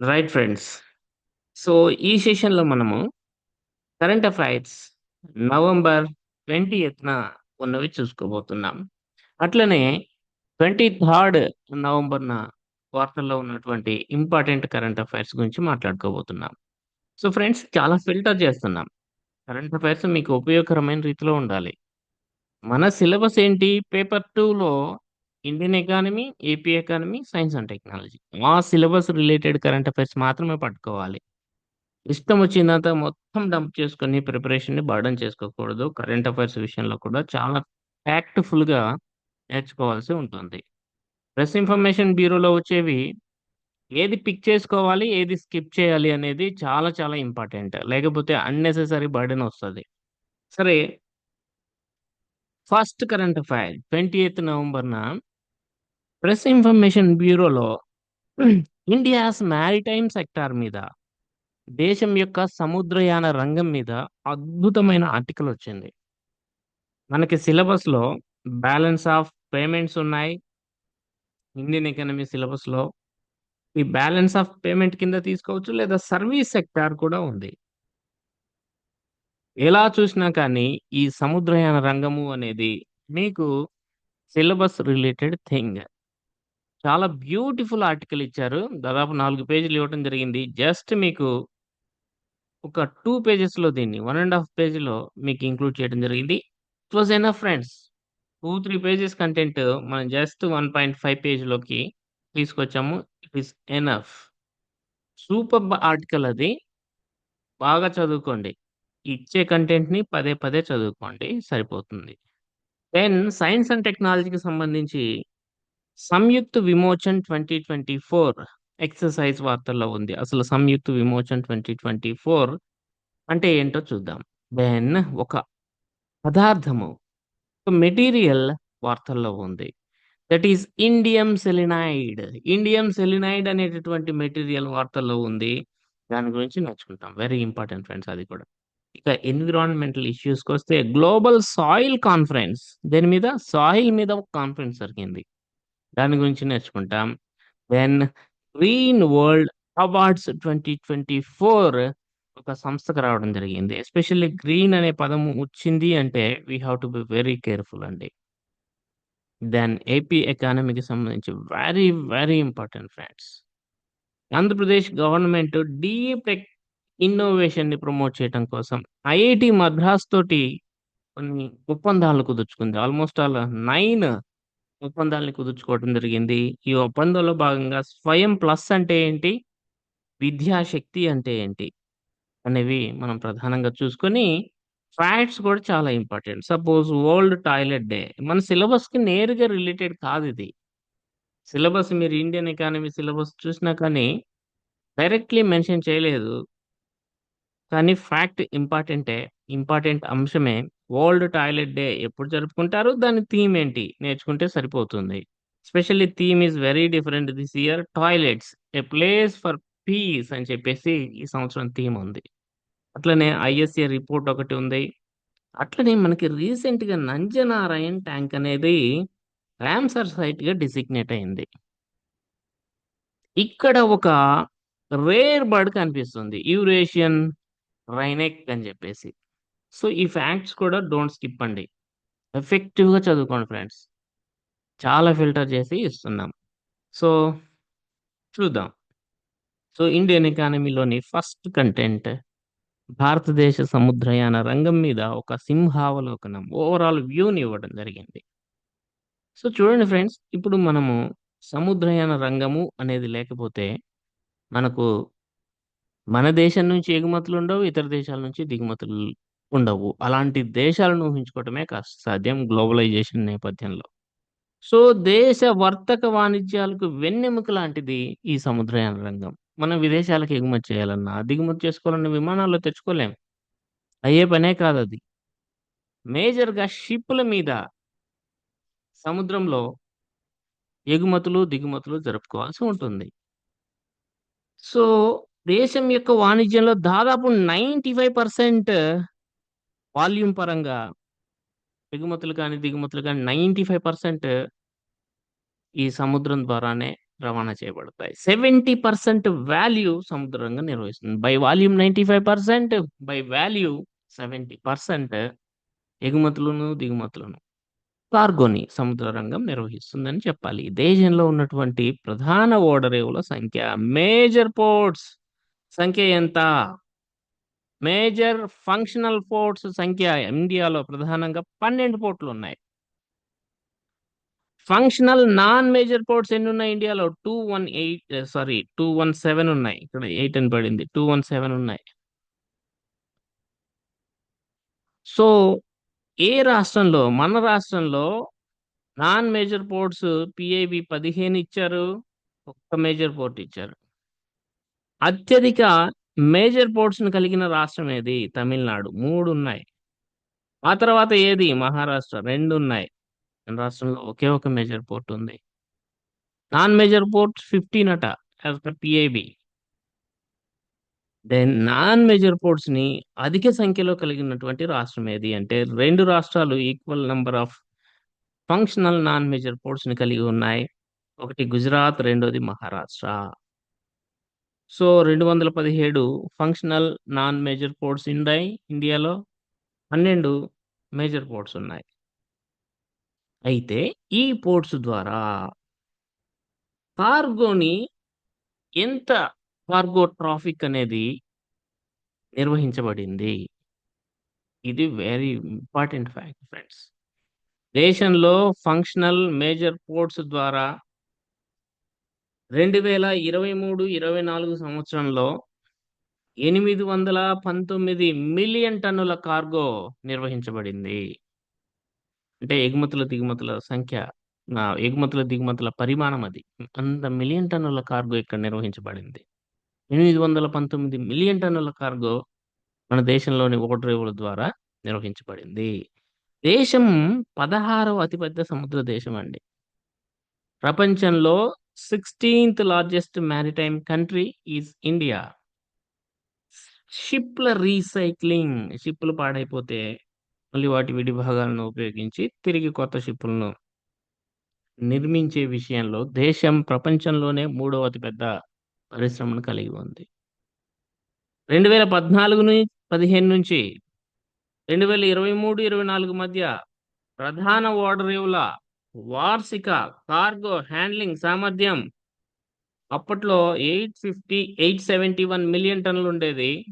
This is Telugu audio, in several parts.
Right friends. సో, ఈ సెషన్‌లో మనము కరెంట్ అఫైర్స్ నవంబర్ 20థ్‌న ఉన్నవి చూసుకోబోతున్నాం. అట్లనే 23 నవంబర్‌న వార్తల్లో ఉన్నటువంటి ఇంపార్టెంట్ కరెంట్ అఫైర్స్ గురించి మాట్లాడుకోబోతున్నాం. సో, ఫ్రెండ్స్ చాలా ఫిల్టర్ చేస్తున్నాం. కరెంట్ అఫైర్స్ మీకు ఉపయోగకరమైన రీతిలో ఉండాలి. మన సిలబస్ ఏంటి? పేపర్ టూలో Indian economy, AP economy, science and technology. ఆ సిలబస్ రిలేటెడ్ కరెంట్ అఫైర్స్ మాత్రమే పట్టుకోవాలి. ఇష్టం వచ్చిందంతా మొత్తం డంప్ చేసుకొని ప్రిపరేషన్‌ని బర్డెన్ చేసుకోకూడదు. కరెంట్ అఫైర్స్ విషయంలో కూడా చాలా టాక్ట్‌ఫుల్‌గా నేర్చుకోవాల్సి ఉంటుంది. ప్రెస్ ఇన్ఫర్మేషన్ బ్యూరోలో వచ్చేవి ఏది పిక్ చేసుకోవాలి, ఏది స్కిప్ చేయాలి అనేది చాలా చాలా ఇంపార్టెంట్. లేకపోతే అన్నెసెసరీ బర్డెన్ వస్తుంది సరే ఫస్ట్ కరెంట్ అఫైర్ 28థ్ నవంబర్‌న ప్రెస్ ఇన్ఫర్మేషన్ బ్యూరోలో ఇండియాస్ మారిటైమ్ సెక్టార్ మీద దేశం యొక్క సముద్రయాన రంగం మీద అద్భుతమైన ఆర్టికల్ వచ్చింది. మనకి సిలబస్‌లో బ్యాలెన్స్ ఆఫ్ పేమెంట్స్ ఉన్నాయి. ఇండియన్ ఎకనమీ సిలబస్‌లో ఈ బ్యాలెన్స్ ఆఫ్ పేమెంట్ కింద తీసుకోవచ్చు లేదా సర్వీస్ సెక్టార్ కూడా ఉంది. ఎలా చూసినా కానీ ఈ సముద్రయాన రంగము అనేది మీకు సిలబస్ రిలేటెడ్ థింగ్. చాలా బ్యూటిఫుల్ ఆర్టికల్ ఇచ్చారు. దాదాపు నాలుగు పేజీలు ఇవ్వటం జరిగింది. జస్ట్ మీకు ఒక టూ పేజెస్‌లో దీన్ని 1 ½ పేజీలో మీకు ఇంక్లూడ్ చేయడం జరిగింది. It was enough friends. 2, 3 pages content మనం జస్ట్ 1.5 పేజ్‌లోకి తీసుకొచ్చాము. It is enough. Super article అది. బాగా చదువుకోండి. ఇచ్చే కంటెంట్‌ని పదే పదే చదువుకోండి సరిపోతుంది. దెన్ సైన్స్ అండ్ టెక్నాలజీకి సంబంధించి సంయుక్త విమోచన్ 2024 ఎక్సర్‌సైజ్ వార్తల్లో ఉంది. అసలు సంయుక్త విమోచన్ 2024 అంటే ఏంటో చూద్దాం. దెన్ ఒక పదార్థము, ఒక మెటీరియల్ వార్తల్లో ఉంది. That is indium selenide. Indium selenide అనేటటువంటి మెటీరియల్ వార్తల్లో ఉంది. దాని గురించి నేర్చుకుంటాం. వెరీ ఇంపార్టెంట్ ఫ్రెండ్స్ అది కూడా. ఇక ఎన్విరాన్మెంటల్ ఇష్యూస్‌కొస్తే గ్లోబల్ సాయిల్ కాన్ఫరెన్స్ దేని మీద? సాయిల్ మీద ఒక కాన్ఫరెన్స్ జరిగింది. దాని గురించి నేర్చుకుంటాం. దెన్ గ్రీన్ వరల్డ్ అవార్డ్స్ 2024 ఒక సంస్థకు రావడం జరిగింది. ఎస్పెషల్లీ గ్రీన్ అనే పదము వచ్చింది అంటే we have to be very careful అండి. దెన్ ఏపీ ఎకానమీకి సంబంధించి very very important friends. Andhra Pradesh government deep tech ఇన్నోవేషన్‌ని promote చేయడం కోసం ఐఐటి మద్రాస్ తోటి కొన్ని ఒప్పందాలు కుదుర్చుకుంది. ఆల్మోస్ట్ ఆల్ నైన్ ఒప్పందాల్ని కుదుర్చుకోవడం జరిగింది. ఈ ఒప్పందంలో భాగంగా స్వయం ప్లస్ అంటే ఏంటి? విద్యాశక్తి అంటే ఏంటి? అనేవి మనం ప్రధానంగా చూసుకొని ఫ్యాక్ట్స్ కూడా చాలా important. Suppose world toilet day మన సిలబస్‌కి నేరుగా రిలేటెడ్ కాదిది. సిలబస్ మీరు ఇండియన్ ఎకానమీ సిలబస్ చూసినా కానీ డైరెక్ట్‌లీ మెన్షన్ చేయలేదు. కానీ ఫ్యాక్ట్ ఇంపార్టెంటే. ఇంపార్టెంట్ అంశమే. వరల్డ్ టాయిలెట్ డే ఎప్పుడు జరుపుకుంటారు? దాని థీమ్ ఏంటి? నేర్చుకుంటే సరిపోతుంది. Specially theme is very different this year. Toilets a place for peace అని చెప్పేసి ఈ సంవత్సరం థీమ్ ఉంది. అట్లనే ఐఎస్ఏ రిపోర్ట్ ఒకటి ఉంది. అట్లనే మనకి రీసెంట్‌గా నంజనారాయణ్ ట్యాంక్ అనేది రామ్సర్ సైట్‌గా డిసిగ్నేట్ అయింది. ఇక్కడ ఒక రేర్ బర్డ్ కనిపిస్తుంది. యూరేషియన్ రైనెక్ అని చెప్పేసి. సో, ఈ ఫ్యాక్ట్స్ కూడా డోంట్ స్కిప్ అండి. ఎఫెక్టివ్‌గా చదువుకోండి ఫ్రెండ్స్. చాలా ఫిల్టర్ చేసి ఇస్తున్నాం. సో, చూద్దాం. సో, ఇండియన్ ఎకానమీలోని ఫస్ట్ కంటెంట్ భారతదేశ సముద్రయాన రంగం మీద ఒక సింహావలోకనం ఓవరాల్ వ్యూని ఇవ్వడం జరిగింది. సో, చూడండి ఫ్రెండ్స్ ఇప్పుడు మనము సముద్రయాన రంగము అనేది లేకపోతే మనకు మన దేశం నుంచి ఎగుమతులు ఉండవు. ఇతర దేశాల నుంచి దిగుమతులు ఉండవు. అలాంటి దేశాలను ఊహించుకోవటమే కాస్త సాధ్యం గ్లోబలైజేషన్ నేపథ్యంలో. సో, దేశ వర్తక వాణిజ్యాలకు వెన్నెముక లాంటిది ఈ సముద్రయాన రంగం. మనం విదేశాలకు ఎగుమతి చేయాలన్నా, దిగుమతి చేసుకోవాలన్న విమానాల్లో తెచ్చుకోలేం. అయ్యే పనే కాదు అది మేజర్‌గా షిప్పుల మీద సముద్రంలో ఎగుమతులు, దిగుమతులు జరుపుకోవాల్సి ఉంటుంది. సో, దేశం యొక్క వాణిజ్యంలో దాదాపు 95% వాల్యూమ్ పరంగా ఎగుమతులు కానీ, దిగుమతులు కానీ 95% ఈ సముద్రం ద్వారానే రవాణా చేయబడతాయి. సెవెంటీ పర్సెంట్ వాల్యూ సముద్ర రంగం నిర్వహిస్తుంది. By volume ninety five percent by value seventy percent ఎగుమతులను దిగుమతులను కార్గోని సముద్ర రంగం నిర్వహిస్తుందని చెప్పాలి. దేశంలో ఉన్నటువంటి ప్రధాన ఓడరేవుల సంఖ్య మేజర్ పోర్ట్స్ సంఖ్య ఎంత? మేజర్ ఫంక్షనల్ పోర్ట్స్ సంఖ్య ఇండియాలో ప్రధానంగా పన్నెండు పోర్ట్లు ఉన్నాయి. ఫంక్షనల్ నాన్ మేజర్ పోర్ట్స్ ఎన్ని ఉన్నాయి ఇండియాలో? Two one eight sorry two one seven ఉన్నాయి. ఇక్కడ ఎయిట్ అని పడింది. టూ వన్ సెవెన్ ఉన్నాయి. సో ఏ రాష్ట్రంలో మన రాష్ట్రంలో నాన్ మేజర్ పోర్ట్స్ పిఐబి పదిహేను ఇచ్చారు ఒక్క మేజర్ పోర్ట్ ఇచ్చారు. అత్యధిక మేజర్ పోర్ట్స్ను కలిగిన రాష్ట్రం ఏది? తమిళనాడు. మూడు ఉన్నాయి ఆ తర్వాత ఏది? మహారాష్ట్ర. రెండు ఉన్నాయి రాష్ట్రంలో ఒకే ఒక మేజర్ పోర్ట్ ఉంది. నాన్ మేజర్ పోర్ట్ ఫిఫ్టీన్ అట as per PIB then non major పోర్ట్స్ని అధిక సంఖ్యలో కలిగినటువంటి రాష్ట్రం ఏది? అంటే రెండు రాష్ట్రాలు equal number of functional non major పోర్ట్స్ని కలిగి ఉన్నాయి. ఒకటి గుజరాత్ రెండోది మహారాష్ట్ర. సో రెండు వందల పదిహేడు ఫంక్షనల్ నాన్ మేజర్ పోర్ట్స్ ఉన్నాయి ఇండియాలో పన్నెండు మేజర్ పోర్ట్స్ ఉన్నాయి. అయితే ఈ పోర్ట్స్ ద్వారా కార్గోని ఎంత కార్గో ట్రాఫిక్ అనేది నిర్వహించబడింది? ఇది వెరీ ఇంపార్టెంట్ ఫ్యాక్ట్ ఫ్రెండ్స్ దేశంలో ఫంక్షనల్ మేజర్ పోర్ట్స్ ద్వారా రెండు వేల ఇరవై మూడు ఇరవై నాలుగు సంవత్సరంలో ఎనిమిది వందల పంతొమ్మిది మిలియన్ టన్నుల కార్గో నిర్వహించబడింది. అంటే ఎగుమతుల దిగుమతుల సంఖ్య ఎగుమతుల దిగుమతుల పరిమాణం అది. అంత మిలియన్ టన్నుల కార్గో ఇక్కడ నిర్వహించబడింది. ఎనిమిది వందల పంతొమ్మిది మిలియన్ టన్నుల కార్గో మన దేశంలోని ఓటరేవుల ద్వారా నిర్వహించబడింది. దేశం పదహారవ అతిపెద్ద సముద్ర దేశం అండి ప్రపంచంలో sixteenth largest maritime country is India షిప్ల recycling షిప్లు పాడైపోతే మళ్ళీ వాటి విడిభాగాలను ఉపయోగించి తిరిగి కొత్త షిప్పులను నిర్మించే విషయంలో దేశం ప్రపంచంలోనే మూడవ అతిపెద్ద పరిశ్రమను కలిగి ఉంది. రెండు వేల పద్నాలుగు నుంచి పదిహేను నుంచి రెండు వేల ఇరవై మూడు ఇరవై నాలుగు మధ్య ప్రధాన ఓడరేవుల వార్షిక కార్గో హ్యాండ్లింగ్ సామర్థ్యం అప్పట్లో eight fifty eight seventy one million టన్నులు ఉండేది.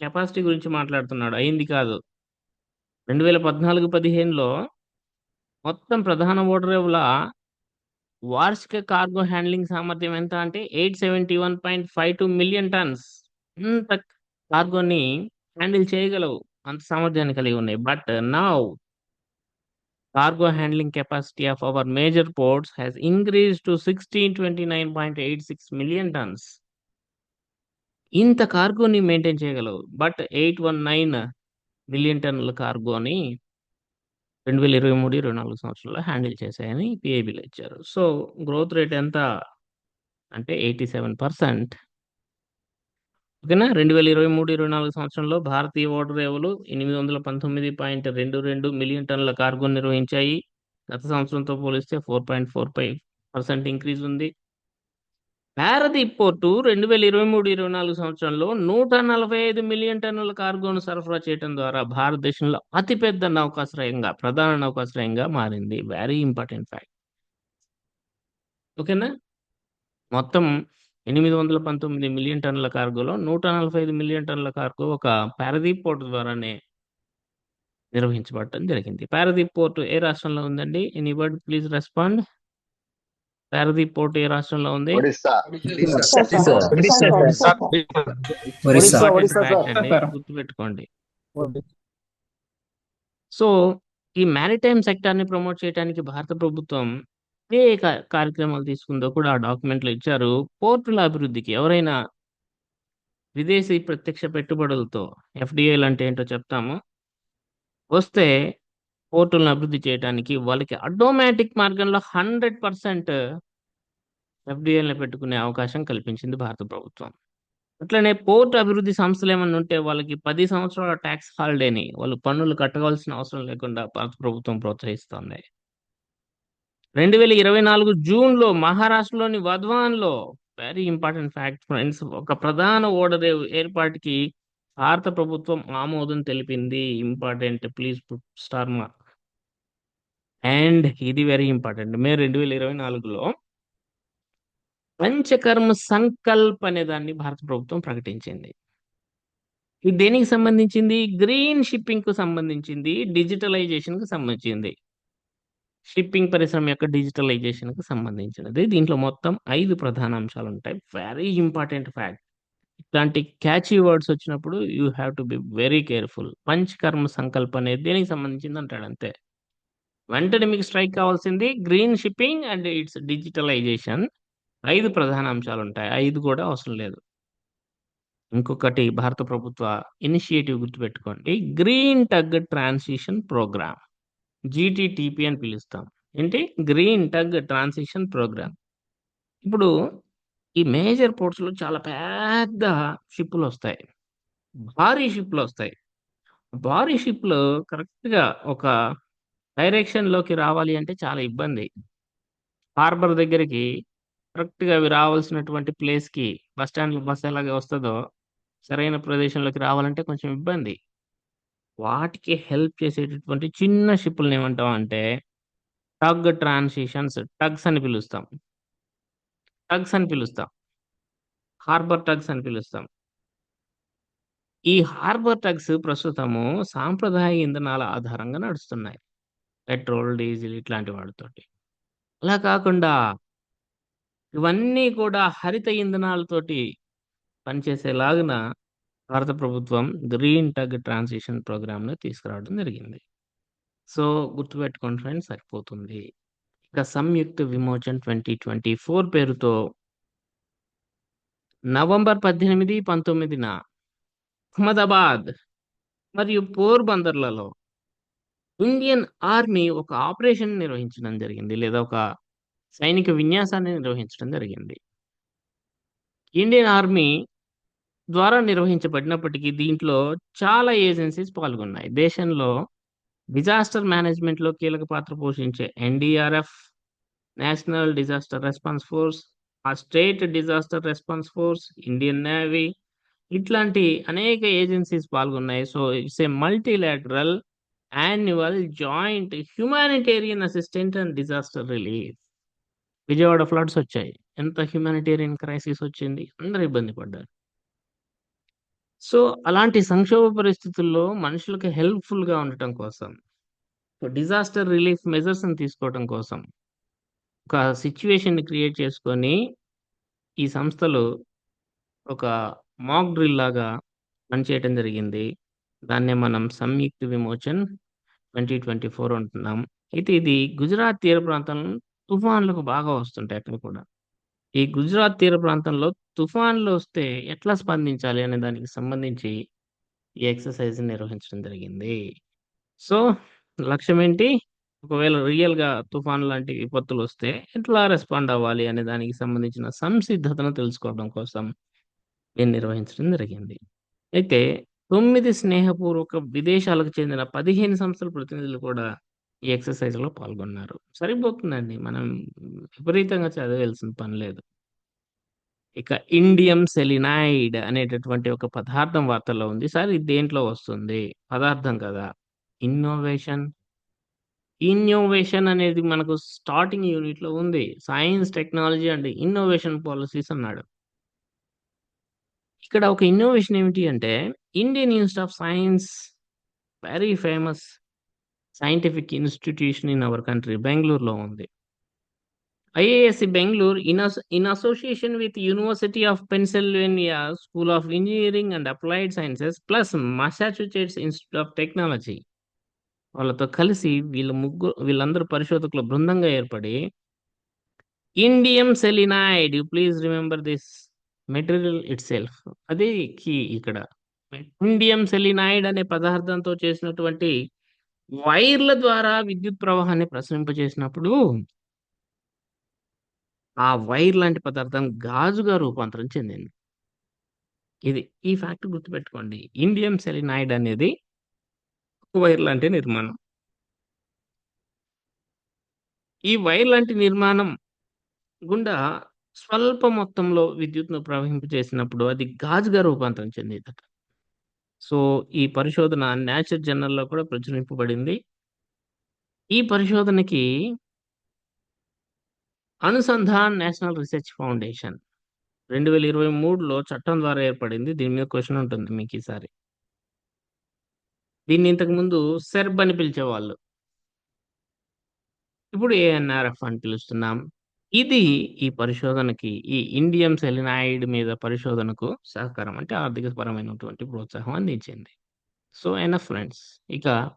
కెపాసిటీ గురించి మాట్లాడుతున్నాడు. అయింది కాదు. రెండు వేల పద్నాలుగు పదిహేనులో మొత్తం ప్రధాన ఓడరేవుల వార్షిక కార్గో హ్యాండ్లింగ్ సామర్థ్యం ఎంత అంటే eight seventy one point five two million tons. అంత కార్గోని హ్యాండిల్ చేయగలవు. అంత సామర్థ్యాన్ని కలిగి ఉన్నాయి. But now cargo handling capacity of our major ports has increased to 1629.86 million tons. ఇంత కార్గోని మెయింటైన్ చేయగలవు but eight one nine million టన్నుల కార్గోని రెండు వేల ఇరవై మూడు ఇరవై నాలుగు సంవత్సరాల్లో హ్యాండిల్ చేశాయని పిఐబిలో ఇచ్చారు. సో గ్రోత్ రేట్ ఎంత? అంటే ఎయిటీ సెవెన్ పర్సెంట్ ఓకేనా? రెండు వేల ఇరవై మూడు ఇరవై నాలుగు సంవత్సరంలో భారతీయ ఓడరేవులు ఎనిమిది వందల పంతొమ్మిది పాయింట్ రెండు రెండు మిలియన్ టన్నుల కార్గో నిర్వహించాయి. గత సంవత్సరంతో పోలిస్తే four point four five percent increase ఉంది. పారదీప్ పోర్టు రెండు వేల ఇరవై మూడు ఇరవై నాలుగు సంవత్సరంలో నూట నలభై ఐదు మిలియన్ టన్నుల కార్గోను సరఫరా చేయడం ద్వారా భారతదేశంలో అతిపెద్ద నౌకాశ్రయంగా ప్రధాన నౌకాశ్రయంగా మారింది. వెరీ ఇంపార్టెంట్ ఫ్యాక్ట్ ఓకేనా? మొత్తం ఎనిమిది వందల పంతొమ్మిది మిలియన్ టన్నుల కార్గోలో నూట నలభై ఐదు మిలియన్ టన్నుల కార్గో ఒక పారదీప్ పోర్టు ద్వారానే నిర్వహించబడటం జరిగింది. పారదీప్ పోర్టు ఏ రాష్ట్రంలో ఉందండి? Any word please respond Paradip port ఏ రాష్ట్రంలో ఉంది? గుర్తుపెట్టుకోండి. సో ఈ మ్యారిటైమ్ సెక్టార్ని ప్రమోట్ చేయడానికి భారత ప్రభుత్వం ఏ కా- కార్యక్రమాలు తీసుకుందో కూడా ఆ డాక్యుమెంట్లు ఇచ్చారు. పోర్టుల అభివృద్ధికి ఎవరైనా విదేశీ ప్రత్యక్ష పెట్టుబడులతో ఎఫ్డిఐలు అంటే ఏంటో చెప్తాము. వస్తే పోర్టులను అభివృద్ధి చేయడానికి వాళ్ళకి ఆటోమేటిక్ మార్గంలో హండ్రెడ్ పర్సెంట్ ఎఫ్డిఐలను పెట్టుకునే అవకాశం కల్పించింది భారత ప్రభుత్వం. అట్లనే పోర్ట్ అభివృద్ధి సంస్థలు ఏమన్నా ఉంటే వాళ్ళకి పది సంవత్సరాల ట్యాక్స్ హాలిడేని వాళ్ళు పన్నులు కట్టవలసిన అవసరం లేకుండా భారత ప్రభుత్వం ప్రోత్సహిస్తోంది. రెండు వేల ఇరవై నాలుగు జూన్లో మహారాష్ట్రలోని వధ్వాన్లో వెరీ ఇంపార్టెంట్ ఫ్యాక్ట్ ఫ్రెండ్స్ ఒక ప్రధాన ఓడరేవు ఏర్పాటుకి భారత ప్రభుత్వం ఆమోదం తెలిపింది. Important please star mark and ఇది వెరీ ఇంపార్టెంట్ మే రెండు వేల ఇరవై నాలుగులో పంచకర్మ సంకల్ప్ అనే దాన్ని భారత ప్రభుత్వం ప్రకటించింది. ఇది దేనికి సంబంధించింది? గ్రీన్ షిప్పింగ్కు సంబంధించింది డిజిటలైజేషన్కు సంబంధించింది. షిప్పింగ్ పరిశ్రమ యొక్క డిజిటలైజేషన్కి సంబంధించినది. దీంట్లో మొత్తం ఐదు ప్రధాన అంశాలు ఉంటాయి. వెరీ ఇంపార్టెంట్ ఫ్యాక్ట్ ఇట్లాంటి క్యాచీ వర్డ్స్ వచ్చినప్పుడు you have to be very careful Panchakarma Sankalpa అనేది దేనికి సంబంధించింది అంటాడు అంతే. వెంటనే మీకు స్ట్రైక్ కావాల్సింది green shipping and it's digitalization ఐదు ప్రధాన అంశాలు ఉంటాయి. ఐదు కూడా అవసరం లేదు. ఇంకొకటి భారత ప్రభుత్వ ఇనిషియేటివ్ గుర్తుపెట్టుకోండి. Green tug transition program GTTP అని పిలుస్తాం. ఏంటి? గ్రీన్ టగ్ ట్రాన్సిషన్ ప్రోగ్రామ్ ఇప్పుడు ఈ మేజర్ పోర్ట్స్లో చాలా పెద్ద షిప్పులు వస్తాయి. భారీ షిప్లు వస్తాయి. భారీ షిప్లు కరెక్ట్గా ఒక డైరెక్షన్లోకి రావాలి అంటే చాలా ఇబ్బంది. హార్బర్ దగ్గరికి కరెక్ట్గా అవి రావాల్సినటువంటి ప్లేస్కి బస్ స్టాండ్లో బస్ ఎలాగే వస్తుందో సరైన ప్రదేశంలోకి రావాలంటే కొంచెం ఇబ్బంది. వాటికి హెల్ప్ చేసేటటువంటి చిన్న షిప్పులను ఏమంటాం అంటే టగ్ ట్రాన్సిషన్స్ టగ్స్ అని పిలుస్తాం. టగ్స్ అని పిలుస్తాం. హార్బర్ టగ్స్ అని పిలుస్తాం. ఈ హార్బర్ టగ్స్ ప్రస్తుతము సాంప్రదాయ ఇంధనాల ఆధారంగా నడుస్తున్నాయి. పెట్రోల్ డీజిల్ ఇట్లాంటి వాటితోటి. అలా కాకుండా ఇవన్నీ కూడా హరిత ఇంధనాలతోటి పనిచేసేలాగున భారత ప్రభుత్వం గ్రీన్ టగ్ ట్రాన్సిషన్ ప్రోగ్రామ్ను తీసుకురావడం జరిగింది. సో గుర్తుపెట్టుకోండి ఫ్రెండ్స్ సరిపోతుంది. ఇక Samyukta Vimochan twenty twenty four పేరుతో నవంబర్ పద్దెనిమిది పంతొమ్మిదిన అహ్మదాబాద్ మరియు పోర్బందర్లలో ఇండియన్ ఆర్మీ ఒక ఆపరేషన్ నిర్వహించడం జరిగింది. లేదా ఒక సైనిక విన్యాసాన్ని నిర్వహించడం జరిగింది. ఇండియన్ ఆర్మీ ద్వారా నిర్వహించబడినప్పటికీ దీంట్లో చాలా ఏజెన్సీస్ పాల్గొన్నాయి. దేశంలో డిజాస్టర్ మేనేజ్మెంట్లో కీలక పాత్ర పోషించే NDRF national disaster response force ఆ state disaster response force Indian navy ఇట్లాంటి అనేక agencies పాల్గొన్నాయి. So it's a multilateral annual joint humanitarian assistant and disaster relief. Vijayawada floods వచ్చాయి. ఎంత హ్యుమానిటేరియన్ క్రైసిస్ వచ్చింది? అందరూ ఇబ్బంది పడ్డారు. సో అలాంటి సంక్షోభ పరిస్థితుల్లో మనుషులకు హెల్ప్ఫుల్గా ఉండటం కోసం డిజాస్టర్ రిలీఫ్ మెజర్స్ తీసుకోవడం కోసం ఒక సిచ్యువేషన్ని క్రియేట్ చేసుకొని ఈ సంస్థలు ఒక మాక్ డ్రిల్ లాగా పనిచేయటం జరిగింది. దాన్నే మనం Samyukta Vimochan twenty twenty four అంటున్నాం. అయితే ఇది గుజరాత్ తీర ప్రాంతంలో తుఫాన్లకు బాగా వస్తుంటాయి అక్కడ కూడా. ఈ గుజరాత్ తీర ప్రాంతంలో తుఫాన్లు వస్తే ఎట్లా స్పందించాలి అనే దానికి సంబంధించి ఈ ఎక్సర్సైజ్ నిర్వహించడం జరిగింది. సో లక్ష్యం ఏంటి? ఒకవేళ రియల్గా తుఫాన్ లాంటి విపత్తులు వస్తే ఎట్లా రెస్పాండ్ అవ్వాలి అనే దానికి సంబంధించిన సంసిద్ధతను తెలుసుకోవడం కోసం దీన్ని నిర్వహించడం జరిగింది. అయితే తొమ్మిది స్నేహపూర్వక విదేశాలకు చెందిన పదిహేను సంస్థల ప్రతినిధులు కూడా ఈ ఎక్సర్సైజ్లో పాల్గొన్నారు. సరిపోతుందండి. మనం విపరీతంగా చదవాల్సిన పని లేదు. ఇక ఇండియం సెలినైడ్ అనేటటువంటి ఒక పదార్థం వార్తల్లో ఉంది. సార్ ఇది దేంట్లో వస్తుంది? పదార్థం కదా. ఇన్నోవేషన్. ఇన్నోవేషన్ అనేది మనకు స్టార్టింగ్ యూనిట్లో ఉంది. Science technology and innovation policies అన్నాడు. ఇక్కడ ఒక ఇన్నోవేషన్ ఏమిటి అంటే Indian institute of science very famous scientific institution in our country బెంగళూరులో ఉంది. IISc Bengaluru in in association with university of Pennsylvania school of engineering and applied sciences plus Massachusetts institute of technology వాళ్ళతో కలిసి వీళ్ళ ముగ్గురు వీళ్ళందరూ పరిశోధకుల బృందంగా ఏర్పడి indium selenide you please remember this material itself అది కీ ఇక్కడ. ఇండియం సెలినైడ్ అనే పదార్థంతో చేసినటువంటి వైర్ల ద్వారా విద్యుత్ ప్రవాహాన్ని ప్రసరింపజేసినప్పుడు ఆ వైర్ లాంటి పదార్థం గాజుగా రూపాంతరం చెందింది. ఇది ఈ ఫ్యాక్ట్ గుర్తుపెట్టుకోండి. ఇండియం సెలినైడ్ అనేది వైర్ లాంటి నిర్మాణం. ఈ వైర్ లాంటి నిర్మాణం గుండా స్వల్ప మొత్తంలో విద్యుత్‌ను ప్రవహింపజేసినప్పుడు అది గాజుగా రూపాంతరం చెందిందట. సో, ఈ పరిశోధన నేచర్ జర్నల్‌లో కూడా ప్రచురింపబడింది. ఈ పరిశోధనకి అనుసంధాన్ నేషనల్ రీసెర్చ్ ఫౌండేషన్ 2023లో చట్టం ద్వారా ఏర్పడింది. దీని మీద క్వశ్చన్ ఉంటుంది మీకీసారి. దీన్ని ఇంతకుముందు సెర్బ్ అని పిలిచేవాళ్ళు. ఇప్పుడు ఏఎన్ఆర్ఎఫ్ అని పిలుస్తున్నాం. ఇది ఈ పరిశోధనకి ఈ ఇండియం సెలినాయిడ్ మీద పరిశోధనకు సహకారం అంటే ఆర్థికపరమైనటువంటి ప్రోత్సాహం అందించింది. So, enough friends. ఇక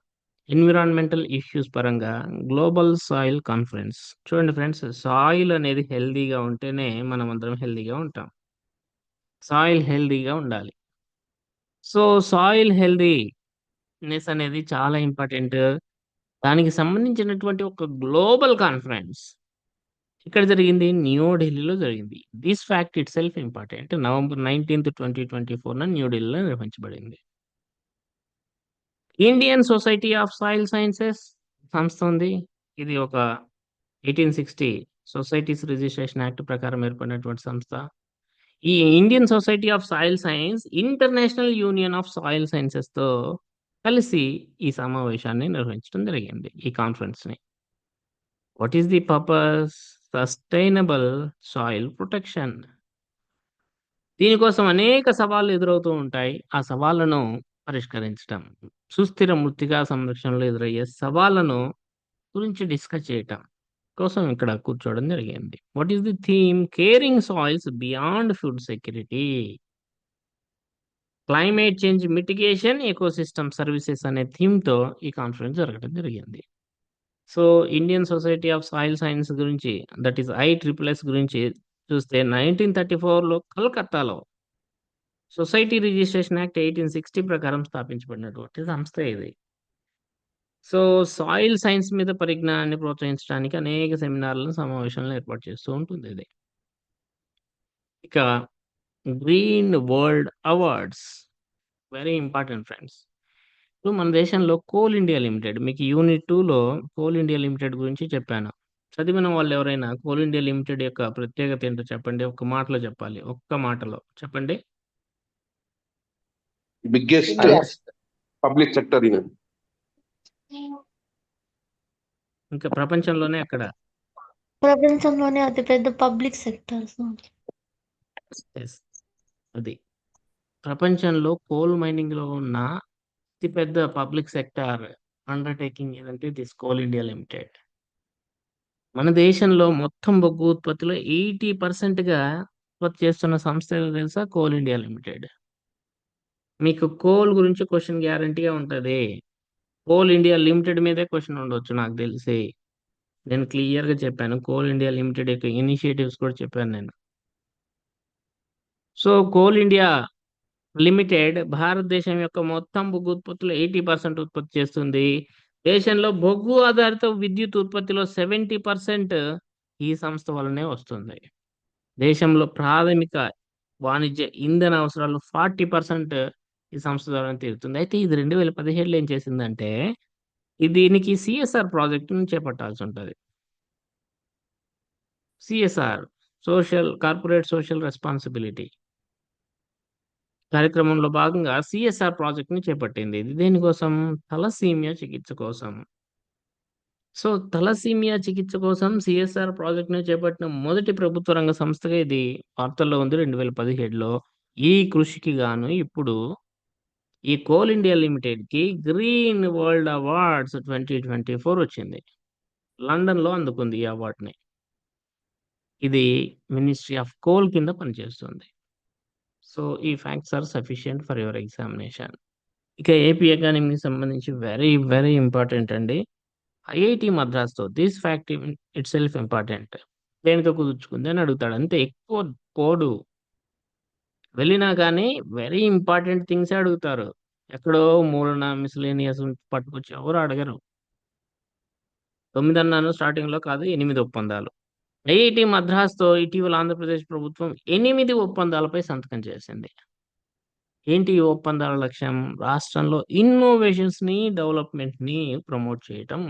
ఎన్విరాన్మెంటల్ ఇష్యూస్ పరంగా గ్లోబల్ సాయిల్ కాన్ఫరెన్స్. చూడండి ఫ్రెండ్స్ సాయిల్ అనేది హెల్దీగా ఉంటేనే మనం అందరం హెల్దీగా ఉంటాం. సాయిల్ హెల్దీగా ఉండాలి. సో, సాయిల్ హెల్దీనెస్ అనేది చాలా ఇంపార్టెంట్. దానికి సంబంధించినటువంటి ఒక గ్లోబల్ కాన్ఫరెన్స్ ఇక్కడ జరిగింది? న్యూ ఢిల్లీలో జరిగింది. This fact itself important. November nineteenth twenty twenty ఫోర్న న్యూఢిల్లీలో నిర్వహించబడింది. Indian society of soil sciences సంస్థ ఉంది. ఇది ఒక 1860 సొసైటీస్ రిజిస్ట్రేషన్ యాక్ట్ ప్రకారం ఏర్పడినటువంటి సంస్థ. ఈ Indian society of soil science international union of soil సైన్సెస్‌తో కలిసి ఈ సమావేశాన్ని నిర్వహించడం జరిగింది. ఈ కాన్ఫరెన్స్‌ని. What is the purpose? Sustainable soil protection. దీనికోసం అనేక సవాళ్ళు ఎదురవుతూ ఉంటాయి. ఆ సవాళ్ళను పరిష్కరించటం. సుస్థిర మృతిగా సంరక్షణలో ఎదురయ్యే సవాళ్ళను గురించి డిస్కస్ చేయటం కోసం ఇక్కడ కూర్చోవడం జరిగింది. What is the theme? Caring soils beyond food security. Climate change mitigation ecosystem services అనే థీమ్‌తో ఈ కాన్ఫరెన్స్ జరగడం జరిగింది. So, Indian society of soil science గురించి that is I I triple S గురించి చూస్తే 1934లో కలకత్తాలో సొసైటీ రిజిస్ట్రేషన్ యాక్ట్ 1860 ప్రకారం స్థాపించబడినటువంటి సంస్థ ఇది. సో, సాయిల్ సైన్స్ మీద పరిజ్ఞానాన్ని ప్రోత్సహించడానికి అనేక సెమినార్‌లను, సమావేశాలను ఏర్పాటు చేస్తూ ఉంటుంది ఇది. ఇక green world awards very important friends. ఇప్పుడు మన దేశంలో కోల్ ఇండియా లిమిటెడ్ మీకు యూనిట్ 2లో కోల్ ఇండియా లిమిటెడ్ గురించి చెప్పాను. చదివిన వాళ్ళు ఎవరైనా కోల్ ఇండియా లిమిటెడ్ యొక్క ప్రత్యేకత ఏంటో చెప్పండి. ఒక్క మాటలో చెప్పాలి. ఒక్క మాటలో చెప్పండి. public sector union. ఇంకా ప్రపంచంలోనే అక్కడ ప్రపంచంలోనే అతిపెద్ద పబ్లిక్ సెక్టర్స్ యెస్. అది. ప్రపంచంలో కోల్ మైనింగ్‌లో ఉన్న అతిపెద్ద పబ్లిక్ సెక్టార్ అండర్‌టేకింగ్ ఏదంటే దిస్ కోల్ ఇండియా లిమిటెడ్. మన దేశంలో మొత్తం బొగ్గు ఉత్పత్తిలో ఎయిటీ పర్సెంట్గా ఉత్పత్తి చేస్తున్న సంస్థ తెలుసా? Coal India limited. మీకు కోల్ గురించి క్వశ్చన్ గ్యారంటీగా ఉంటుంది కోల్ ఇండియా లిమిటెడ్ మీదే క్వశ్చన్ ఉండొచ్చు నాకు తెలిసి. నేను క్లియర్‌గా చెప్పాను. కోల్ ఇండియా లిమిటెడ్ యొక్క ఇనిషియేటివ్స్ కూడా చెప్పాను నేను. సో, కోల్ ఇండియా లిమిటెడ్ భారతదేశం యొక్క మొత్తం బొగ్గు ఉత్పత్తిలో 80% ఉత్పత్తి చేస్తుంది. దేశంలో బొగ్గు ఆధారిత విద్యుత్ ఉత్పత్తిలో 70% ఈ సంస్థ వల్లనే వస్తుంది. దేశంలో ప్రాథమిక వాణిజ్య ఇంధన అవసరాలు 40% ఈ సంస్థ ద్వారా తీరుతుంది. అయితే ఇది 2017లో ఏం చేసిందంటే, దీనికి సిఎస్ఆర్ ప్రాజెక్టును చేపట్టాల్సి ఉంటుంది CSR social corporate social responsibility. కార్యక్రమంలో భాగంగా సిఎస్ఆర్ ప్రాజెక్ట్‌ని చేపట్టింది. ఇది దేనికోసం? తలసీమియా చికిత్స కోసం. సో, తలసీమియా చికిత్స కోసం సిఎస్ఆర్ ప్రాజెక్ట్‌ని చేపట్టిన మొదటి ప్రభుత్వ రంగ సంస్థగా ఇది వార్తల్లో ఉంది 2017లో. ఈ కృషికి గాను ఇప్పుడు ఈ కోల్ ఇండియా లిమిటెడ్‌కి గ్రీన్ వరల్డ్ అవార్డ్స్ 2024 వచ్చింది. లండన్‌లో అందుకుంది ఈ అవార్డ్‌ని. ఇది మినిస్ట్రీ ఆఫ్ కోల్ కింద పనిచేస్తుంది. సో, ఈ facts are sufficient for your examination. ఇక ఏపీ ఎకానమీకి సంబంధించి వెరీ, వెరీ ఇంపార్టెంట్ అండి. ఐఐటి మద్రాస్‌తో this fact itself important. దేనితో కుదుర్చుకుంది అని అడుగుతాడు. అంతే ఎక్కువ పోడు. వెళ్ళినా కానీ వెరీ ఇంపార్టెంట్ థింగ్సే అడుగుతారు. ఎక్కడో మూలన మిస్‌లేనియస్ పట్టుకొచ్చి ఎవరు అడగరు. 9 అన్నాను స్టార్టింగ్‌లో కాదు ఎనిమిది ఒప్పందాలు. ఐఐటి మద్రాస్‌తో ఇటీవల ఆంధ్రప్రదేశ్ ప్రభుత్వం ఎనిమిది ఒప్పందాలపై సంతకం చేసింది. ఏంటి ఈ ఒప్పందాల లక్ష్యం? రాష్ట్రంలో ఇన్నోవేషన్స్‌ని, డెవలప్‌మెంట్‌ని ప్రమోట్ చేయటం.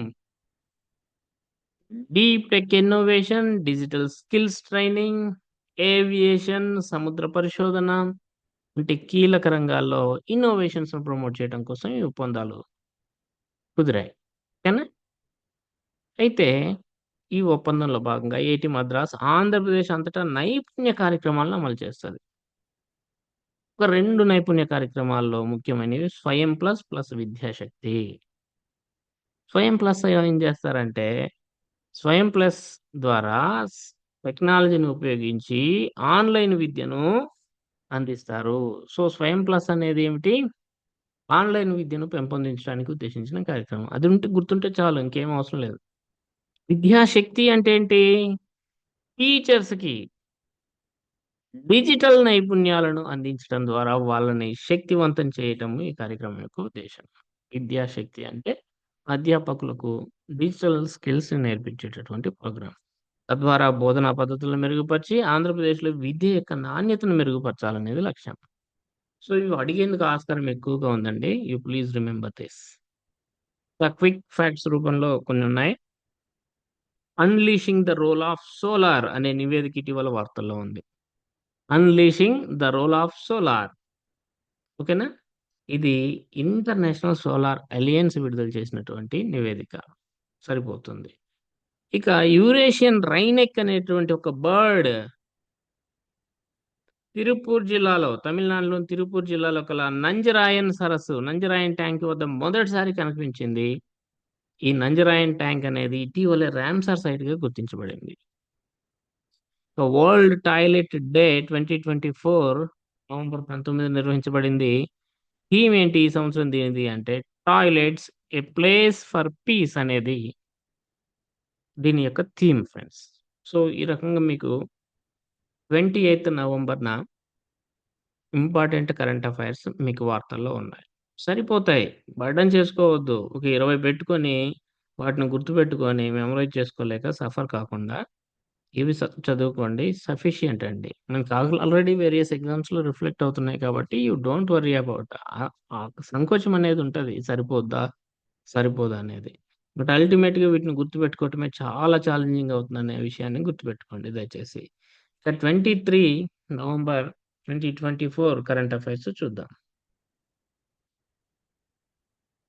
Deep tech innovation, digital skills training, aviation, సముద్ర పరిశోధన వంటి కీలక రంగాల్లో ఇన్నోవేషన్స్‌ను ప్రమోట్ చేయడం కోసం ఈ ఒప్పందాలు కుదిరాయి. ఓకేనా? అయితే ఈ ఒప్పందంలో భాగంగా ఐఐటీ మద్రాస్ ఆంధ్రప్రదేశ్ అంతటా నైపుణ్య కార్యక్రమాలను అమలు చేస్తుంది ఒక రెండు నైపుణ్య కార్యక్రమాల్లో ముఖ్యమైనవి స్వయం ప్లస్, ప్లస్ విద్యాశక్తి. స్వయం ప్లస్ ఏం చేస్తారంటే స్వయం ప్లస్ ద్వారా టెక్నాలజీని ఉపయోగించి ఆన్‌లైన్ విద్యను అందిస్తారు. సో, స్వయం ప్లస్ అనేది ఏమిటి? ఆన్‌లైన్ విద్యను పెంపొందించడానికి ఉద్దేశించిన కార్యక్రమం. అది ఉంటే గుర్తుంటే చాలు ఇంకేం అవసరం లేదు. విద్యాశక్తి అంటే ఏంటి? టీచర్స్‌కి డిజిటల్ నైపుణ్యాలను అందించడం ద్వారా వాళ్ళని శక్తివంతం చేయటం ఈ కార్యక్రమం యొక్క ఉద్దేశం విద్యాశక్తి అంటే అధ్యాపకులకు డిజిటల్ స్కిల్స్ నేర్పించేటటువంటి ప్రోగ్రామ్. తద్వారా బోధనా పద్ధతులను మెరుగుపరిచి ఆంధ్రప్రదేశ్‌లో విద్య యొక్క నాణ్యతను మెరుగుపరచాలనేది లక్ష్యం. సో, ఇవి అడిగేందుకు ఆస్కారం ఎక్కువగా ఉందండి. You please remember this the quick facts రూపంలో కొన్ని ఉన్నాయి. 'Unleashing the role of solar' అనే నివేదిక ఇటీవల వార్తల్లో ఉంది. 'అన్‌లీషింగ్ ద రోల్ ఆఫ్ సోలార్' ఓకేనా? ఇది ఇంటర్నేషనల్ సోలార్ అలియన్స్ విడుదల చేసినటువంటి నివేదిక. సరిపోతుంది. ఇక యూరేషియన్ రైనెక్ అనేటువంటి ఒక బర్డ్ తిరుపూర్ జిల్లాలో తమిళనాడులోని తిరుపూర్ జిల్లాలో కల నంజరాయన్ సరస్సు, నంజరాయన్ ట్యాంక్ వద్ద మొదటిసారి కనిపించింది. ఈ నంజరాయన్ ట్యాంక్ అనేది ఇటీవలే రామ్సార్ సైట్‌గా గుర్తించబడింది. వరల్డ్ టాయిలెట్ డే 2024 నవంబర్ 19 నిర్వహించబడింది. థీమ్ ఏంటి ఈ సంవత్సరం దీనిది అంటే toilets a place for peace అనేది దీని యొక్క థీమ్ ఫ్రెండ్స్. సో, ఈ రకంగా మీకు 28 నవంబర్‌న ఇంపార్టెంట్ కరెంట్ అఫైర్స్ మీకు వార్తల్లో ఉన్నాయి. సరిపోతాయి. బర్డెన్ చేసుకోవద్దు. ఒక 20 పెట్టుకొని వాటిని గుర్తుపెట్టుకొని మెమరైజ్ చేసుకోలేక సఫర్ కాకుండా ఇవి చదువుకోండి. సఫిషియంట్ అండి. మనకి ఆల్ ఆల్రెడీ వేరియస్ ఎగ్జామ్స్‌లో రిఫ్లెక్ట్ అవుతున్నాయి కాబట్టి యూ డోంట్ వరీ అబౌట్ ఆ సంకోచం అనేది ఉంటుంది సరిపోద్దా? సరిపోదా అనేది. బట్ అల్టిమేట్‌గా వీటిని గుర్తుపెట్టుకోవటమే చాలా ఛాలెంజింగ్ అవుతుందనే విషయాన్ని గుర్తుపెట్టుకోండి దయచేసి. ఇక 23 నవంబర్ 2024 కరెంట్ అఫైర్స్ చూద్దాం.